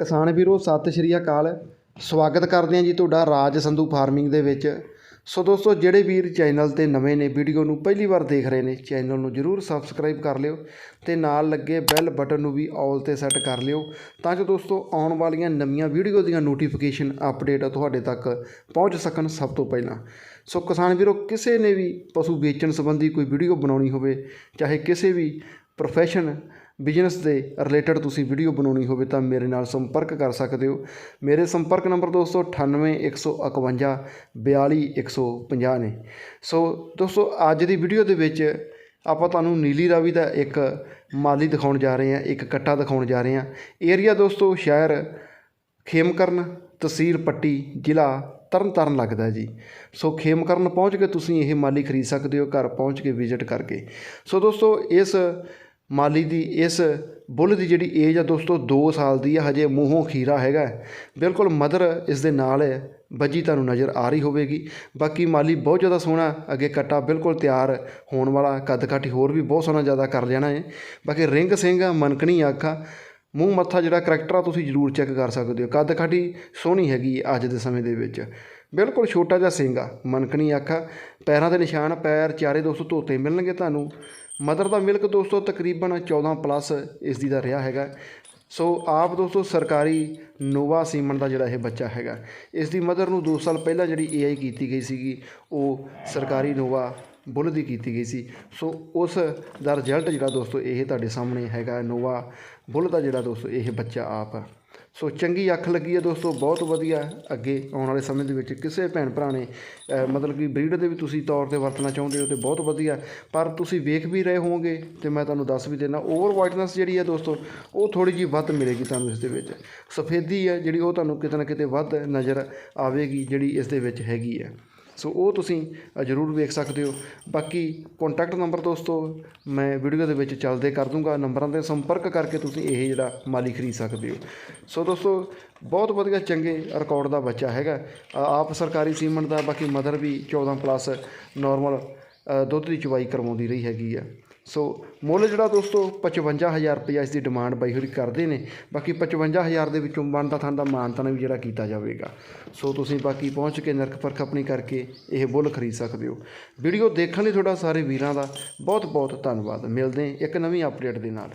ਕਿਸਾਨ ਵੀਰੋ, ਸਤਿ ਸ਼੍ਰੀ ਅਕਾਲ। ਸਵਾਗਤ ਕਰਦੇ ਹਾਂ ਜੀ ਤੁਹਾਡਾ ਰਾਜ ਸੰਧੂ ਫਾਰਮਿੰਗ ਦੇ ਵਿੱਚ। ਸੋ ਦੋਸਤੋ, ਜਿਹੜੇ ਵੀਰ ਚੈਨਲ ਤੇ ਨਵੇਂ ਨੇ, ਵੀਡੀਓ ਨੂੰ ਪਹਿਲੀ ਵਾਰ ਦੇਖ ਰਹੇ ਨੇ, ਚੈਨਲ ਨੂੰ ਜਰੂਰ ਸਬਸਕ੍ਰਾਈਬ ਕਰ ਲਿਓ ਤੇ ਨਾਲ ਲੱਗੇ ਬੈਲ ਬਟਨ ਨੂੰ ਵੀ ਆਲ ਤੇ ਸੈੱਟ ਕਰ ਲਿਓ ਤਾਂ ਜੋ ਦੋਸਤੋ, ਆਉਣ ਵਾਲੀਆਂ ਨਵੀਆਂ ਵੀਡੀਓ ਦੀਆਂ ਨੋਟੀਫਿਕੇਸ਼ਨ ਅਪਡੇਟ ਤੁਹਾਡੇ ਤੱਕ ਪਹੁੰਚ ਸਕਣ ਸਭ ਤੋਂ ਪਹਿਲਾਂ। ਸੋ ਕਿਸਾਨ ਵੀਰੋ, ਕਿਸੇ ਨੇ ਵੀ ਪਸ਼ੂ ਵੇਚਣ ਸੰਬੰਧੀ ਕੋਈ ਵੀਡੀਓ ਬਣਾਉਣੀ ਹੋਵੇ, ਚਾਹੇ ਕਿਸੇ ਵੀ ਪ੍ਰੋਫੈਸ਼ਨ ਬਿਜ਼ਨਸ ਦੇ ਰਿਲੇਟਡ ਤੁਸੀਂ ਵੀਡੀਓ ਬਣਾਉਣੀ ਹੋਵੇ ਤਾਂ ਮੇਰੇ ਨਾਲ ਸੰਪਰਕ ਕਰ ਸਕਦੇ ਹੋ। ਮੇਰੇ ਸੰਪਰਕ ਨੰਬਰ ਦੋਸਤੋ 98151 42150 ਨੇ। ਸੋ ਦੋਸਤੋ, ਅੱਜ ਦੀ ਵੀਡੀਓ ਦੇ ਵਿੱਚ ਆਪਾਂ ਤੁਹਾਨੂੰ ਨੀਲੀ ਰਾਵੀ ਦਾ ਇੱਕ ਮਾਲੀ ਦਿਖਾਉਣ ਜਾ ਰਹੇ ਹਾਂ, ਇੱਕ ਕੱਟਾ ਦਿਖਾਉਣ ਜਾ ਰਹੇ ਹਾਂ। ਏਰੀਆ ਦੋਸਤੋ, ਸ਼ਹਿਰ, ਖੇਮਕਰਨ, ਤਹਿਸੀਲ ਪੱਟੀ, ਜ਼ਿਲ੍ਹਾ ਤਰਨਤਾਰਨ ਲੱਗਦਾ ਜੀ। ਸੋ ਖੇਮਕਰਨ ਪਹੁੰਚ ਕੇ ਤੁਸੀਂ ਇਹ ਮਾਲੀ ਖਰੀਦ ਸਕਦੇ ਹੋ, ਘਰ ਪਹੁੰਚ ਕੇ ਵਿਜ਼ਿਟ ਕਰਕੇ। ਸੋ ਦੋਸਤੋ, ਇਸ ਮਾਲੀ ਦੀ ਇਸ ਬੁੱਲ ਦੀ ਜਿਹੜੀ ਏਜ ਆ ਦੋਸਤੋ 2 ਸਾਲ ਦੀ ਆ, ਹਜੇ ਮੂੰਹੋਂ ਖੀਰਾ ਹੈਗਾ ਬਿਲਕੁਲ ਮਦਰ ਇਸ ਦੇ ਨਾਲ ਹੈ, ਬੱਜੀ ਤੁਹਾਨੂੰ ਨਜ਼ਰ ਆ ਰਹੀ ਹੋਵੇਗੀ। ਬਾਕੀ ਮਾਲੀ ਬਹੁਤ ਜ਼ਿਆਦਾ ਸੋਹਣਾ, ਅੱਗੇ ਕੱਟਾ ਬਿਲਕੁਲ ਤਿਆਰ ਹੋਣ ਵਾਲਾ ਕੱਦ ਕਾਠੀ ਹੋਰ ਵੀ ਬਹੁਤ ਸੋਹਣਾ ਜ਼ਿਆਦਾ ਕਰ ਲੈਣਾ ਹੈ। ਬਾਕੀ ਰਿੰਗ ਸਿੰਘ ਮਨਕਣੀ ਆਖਾ, ਮੂੰਹ ਮੱਥਾ ਜਿਹੜਾ ਕਰੈਕਟਰ ਆ, ਤੁਸੀਂ ਜ਼ਰੂਰ ਚੈੱਕ ਕਰ ਸਕਦੇ ਹੋ। ਕੱਦ ਕਾਠੀ ਸੋਹਣੀ ਹੈਗੀ ਅੱਜ ਦੇ ਸਮੇਂ ਦੇ ਵਿੱਚ। ਬਿਲਕੁਲ ਛੋਟਾ ਜਿਹਾ ਸਿੰਘ ਆ, ਮਨਕਣੀ ਆਖਾ। ਪੈਰਾਂ ਦੇ ਨਿਸ਼ਾਨ, ਪੈਰ, ਚਾਰੇ ਦੋਸਤੋ ਧੋਤੇ ਮਿਲਣਗੇ ਤੁਹਾਨੂੰ। ਮਦਰ ਦਾ ਮਿਲਕ ਦੋਸਤੋ ਤਕਰੀਬਨ 14 ਪਲੱਸ ਇਸ ਦੀ ਦਾ ਰਿਹਾ ਹੈਗਾ। ਸੋ ਆਪ ਦੋਸਤੋ ਸਰਕਾਰੀ ਨੋਵਾ ਸੀਮਨ ਦਾ ਜਿਹੜਾ ਇਹ ਬੱਚਾ ਹੈਗਾ। ਇਸ ਦੀ ਮਦਰ ਨੂੰ 2 ਸਾਲ ਪਹਿਲਾਂ ਜਿਹੜੀ ਏਆਈ ਕੀਤੀ ਗਈ ਸੀਗੀ, ਉਹ ਸਰਕਾਰੀ ਨੋਵਾ ਬੁੱਲ ਦੀ ਕੀਤੀ ਗਈ ਸੀ। ਸੋ ਉਸ ਦਾ ਰਿਜ਼ਲਟ ਜਿਹੜਾ ਦੋਸਤੋ, ਇਹ ਤੁਹਾਡੇ ਸਾਹਮਣੇ ਹੈਗਾ ਨੋਵਾ ਬੁੱਲ ਦਾ ਜਿਹੜਾ ਦੋਸਤੋ, ਇਹ ਬੱਚਾ ਆਪ। ਆ ਸੋ ਚੰਗੀ ਅੱਖ ਲੱਗੀ ਹੈ ਦੋਸਤੋ, ਬਹੁਤ ਵਧੀਆ ਅੱਗੇ ਆਉਣ ਵਾਲੇ ਸਮੇਂ ਦੇ ਵਿੱਚ ਕਿਸੇ ਭੈਣ ਭਰਾ ਨੇ ਮਤਲਬ ਕਿ ਬਰੀਡ ਦੇ ਵੀ ਤੁਸੀਂ ਤੌਰ ਤੇ ਵਰਤਣਾ ਚਾਹੁੰਦੇ ਹੋ ਤੇ ਬਹੁਤ ਵਧੀਆ। ਪਰ ਤੁਸੀਂ ਵੇਖ ਵੀ ਰਹੇ ਹੋਵੋਗੇ ਤੇ ਮੈਂ ਤੁਹਾਨੂੰ ਦੱਸ ਵੀ ਦੇਣਾ ਓਵਰ ਵਾਈਟਨੈਸ ਜਿਹੜੀ ਹੈ ਦੋਸਤੋ, ਉਹ ਥੋੜੀ ਜਿਹੀ ਵੱਧ ਮਿਲੇਗੀ ਤੁਹਾਨੂੰ ਇਸ ਦੇ ਵਿੱਚ। ਸਫੇਦੀ ਹੈ ਜਿਹੜੀ, ਉਹ ਤੁਹਾਨੂੰ ਕਿਤੇ ਨਾ ਕਿਤੇ ਵੱਧ ਨਜ਼ਰ ਆਵੇਗੀ ਜਿਹੜੀ ਇਸ ਦੇ ਵਿੱਚ ਹੈਗੀ ਹੈ। ਸੋ ਉਹ ਤੁਸੀਂ ਜ਼ਰੂਰ ਵੇਖ ਸਕਦੇ ਹੋ। ਬਾਕੀ ਕੰਟੈਕਟ ਨੰਬਰ ਦੋਸਤੋ, ਮੈਂ ਵੀਡੀਓ ਦੇ ਵਿੱਚ ਚੱਲਦੇ ਕਰ ਦੂੰਗਾ। ਨੰਬਰਾਂ 'ਤੇ ਸੰਪਰਕ ਕਰਕੇ ਤੁਸੀਂ ਇਹ ਜਿਹੜਾ ਮਾਲੀ ਖਰੀਦ ਸਕਦੇ ਹੋ। ਸੋ ਦੋਸਤੋ, ਬਹੁਤ ਵਧੀਆ ਚੰਗੇ ਰਿਕਾਰਡ ਦਾ ਬੱਚਾ ਹੈਗਾ। ਆਪ ਸਰਕਾਰੀ ਸੀਮੈਂਟ ਦਾ, ਬਾਕੀ ਮਦਰ ਵੀ 14 ਪਲੱਸ ਨਾਰਮਲ ਦੁੱਧ ਦੀ ਚਵਾਈ ਕਰਵਾਉਂਦੀ ਰਹੀ ਹੈਗੀ ਆ। ਸੋ ਮੁੱਲ ਜਿਹੜਾ ਦੋਸਤੋ 55000 ਰੁਪਏ ਇਸ ਦੀ ਡਿਮਾਂਡ ਬਾਈ ਹੋਰੀ ਕਰਦੇ ਨੇ। ਬਾਕੀ 55000 ਦੇ ਵਿੱਚੋਂ ਬਣਦਾ ਥਾਂ ਦਾ ਮਾਨਤਨ ਵੀ ਜਿਹੜਾ ਕੀਤਾ ਜਾਵੇਗਾ। ਸੋ ਤੁਸੀਂ ਬਾਕੀ ਪਹੁੰਚ ਕੇ ਨਰਕ ਪਰਖ ਆਪਣੀ ਕਰਕੇ ਇਹ ਬੁੱਲ ਖਰੀਦ ਸਕਦੇ ਹੋ। ਵੀਡੀਓ ਦੇਖਣ ਲਈ ਤੁਹਾਡਾ ਸਾਰੇ ਵੀਰਾਂ ਦਾ ਬਹੁਤ ਬਹੁਤ ਧੰਨਵਾਦ। ਮਿਲਦੇ ਇੱਕ ਨਵੀਂ ਅਪਡੇਟ ਦੇ ਨਾਲ।